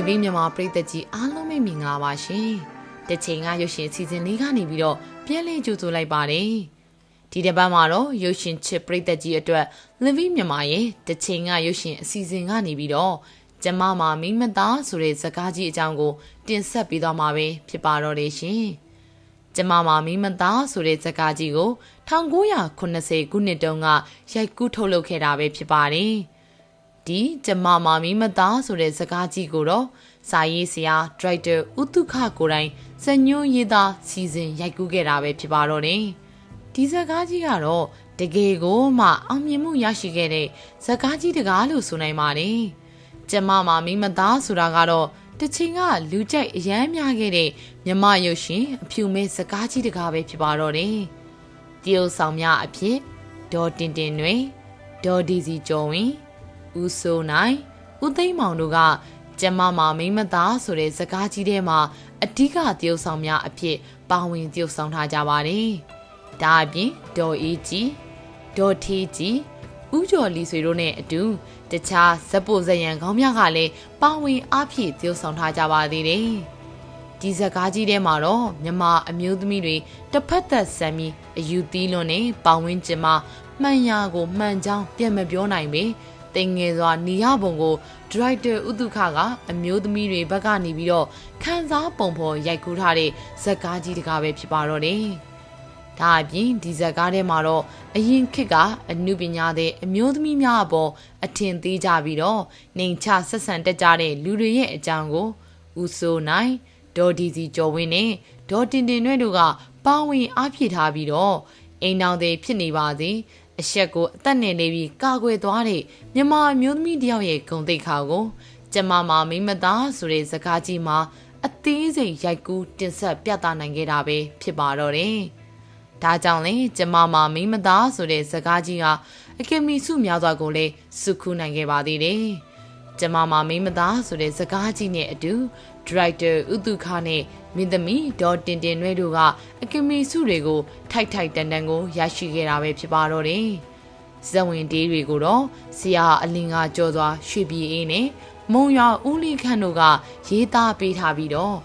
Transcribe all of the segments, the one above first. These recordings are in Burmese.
လေဘီမြန်မာပြည်သက်ကြီးအားလုံးပဲမင်္ဂလာပါရှင်။တစ်ချိန်ကရုပ်ရှင်အစီအစဉ်လေးကနေပြီးတော့ပြန်လည်ကြိုဆိုလိုက်ပါတယ်။ဒီတစ်ပတ်မှာတော့ရုပ်ရှင်ချစ်ပြည်သက်ကြီးအတွက်လေဘီမြန်မာရဲ့တစ်ချိန်ကရုပ်ရှင်အစီအစဉ်ကနေပြီးတော့ကျမမာမိမသားဆိုတဲ့ဇာတ်ကားကြီးအကြောင်းကိုတင်ဆက်ပေးသွားမှာပဲဖြစ်ပါတော့တယ်ရှင်။ကျမမာမိမသားဆိုတဲ့ဇာတ်ကားကြီးကို1980ခုနှစ်တုန်းကရိုက်ကူးထုတ်လုပ်ခဲ့တာပဲဖြစ်ပါတယ်။ ဒီကျမမာမီမသားဆိုတဲ့စကားကြီးကိုတော့စာရေးဆရာဒရိုက်တာဥတုခကိုယ်တိုင်စညွှန်းရေးသားစီစဉ်ရိုက်ကူးခဲ့တာပဲဖြစ်ပါတော့တယ်။ဒီစကားကြီးကတော့တကယ်ကိုမှအောင်မြင်မှုရရှိခဲ့တဲ့စကားကြီးတကားလို့ဆိုနိုင်ပါတယ်။ကျမမာမီမသားဆိုတာကတော့တချင်ကလူကြိုက်အရမ်းများခဲ့တဲ့မြမရုပ်ရှင်အဖြူမဲစကားကြီးတကားပဲဖြစ်ပါတော့တယ်။တရုတ်ဆောင်များအဖြစ်ဒေါ်တင်တင်တွင်ဒေါ်ဒီစီကျော်ဝင် ဦးစိုးနိုင်ဦးသိမ်းမောင်တို့ကကျမမာမိမသားဆိုတဲ့ဇာကားကြီးထဲမှာအဓိကတရုပ်ဆောင်များအဖြစ်ပါဝင်တရုပ်ဆောင်ထားကြပါတယ်။ဒါအပြင်ဒေါ်အေးကြီးဒေါ်ထေးကြီးဦးကျော်လီဆွေတို့နဲ့အတူတခြားဇက်ပိုဇယံခေါင်းများကလည်းပါဝင်အားဖြည့်တရုပ်ဆောင်ထားကြပါသေးတယ်။ဒီဇက်ကားကြီးထဲမှာတော့မြမအမျိုးသမီးတွေတစ်ဖက်သက်ဆမ်းပြီးအယူသီးလွန်နဲ့ပေါဝင်းကျင်မှာမှန်ရာကိုမှန်ကြောင်းပြန်မပြောနိုင်ပေ တင်ငယ်စွာနေရပုံကိုဒရိုက်တာဥတုခကအမျိုးသမီးတွေဘက်ကနေပြီးတော့ခန်းစားပုံဖော်ရိုက်ကူးထားတဲ့ဇက်ကားကြီးတကားပဲဖြစ်ပါတော့တယ်။ဒါအပြင်ဒီဇက်ကားထဲမှာတော့အရင်ခေတ်ကအမှုပညာတဲ့အမျိုးသမီးများအပေါ်အထင်သေးကြပြီးတော့နှိမ်ချဆက်ဆံတက်ကြတဲ့လူတွေရဲ့အကြောင်းကိုဦးစိုးနိုင်ဒေါ်ဒီစီကျော်ဝင်းနဲ့ဒေါ်တင်တင်တွေတို့ကပါဝင်အားဖြည့်ထားပြီးတော့အိမ်တော်တွေဖြစ်နေပါစေ အဆက်ကိုအသက်နဲ့နေပြီးကာကွယ်သွားတဲ့မြမအမျိုးသမီးတယောက်ရဲ့ဂုံတိတ်ခါကိုကျမမာမိမသားဆိုတဲ့ဇာကားကြီးမှာအသေးစိတ်ရိုက်ကူးတင်ဆက်ပြသနိုင်ခဲ့တာပဲဖြစ်ပါတော့တယ်။ဒါကြောင့်လေကျမမာမိမသားဆိုတဲ့ဇာကားကြီးဟာအကယ်မီစုများစွာကိုလည်းစုခုနိုင်ခဲ့ပါသေးတယ်။ ကျမမာမိမသားဆိုတဲ့ဇာကားကြီးနဲ့အတူဒရိုက်တာဥတုခနဲ့မင်းသမီးဒေါ်တင်တင်နွဲတို့ကအကယ်မီစုတွေကိုထိုက်ထိုက်တန်တန်ကိုရရှိခဲ့တာပဲဖြစ်ပါတော့တယ်။ဇဝင်တေးတွေကိုတော့ဆရာအလင်ကကြော်စွာရွှေပြည်အေးနဲ့မုံရွာဦးလီခန့်တို့ကရေးသားပေးထားပြီးတော့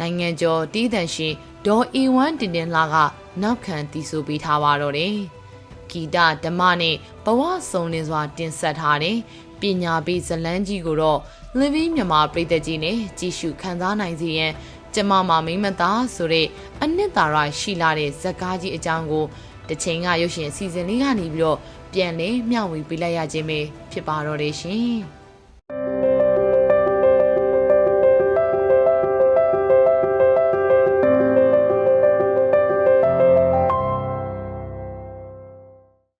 နိုင်ငံကျော်တီးတန်ရှင်ဒေါ်အီဝမ်တင်တင်လာကနောက်ခံတီးဆိုပေးထားပါတော့တယ်။ဂီတဓမ္မနဲ့ဘဝစုံလင်စွာတင်ဆက်ထားတဲ့ ပညာပေးဇလန်းကြီးကိုတော့ Living မြန်မာပြည်သက်ကြီးနဲ့ကြည့်ရှုခံစားနိုင်စေရန်ကျမမာမိမသားဆိုတဲ့အနှစ်သာရရှိလာတဲ့ဇက်ကားကြီးအကြောင်းကိုတစ်ချိန်ကရုပ်ရှင်အစီအစဉ်လေးကနေပြီးတော့ပြန်လဲမျှဝေပေးလိုက်ရခြင်းပဲဖြစ်ပါတော့တယ်ရှင်။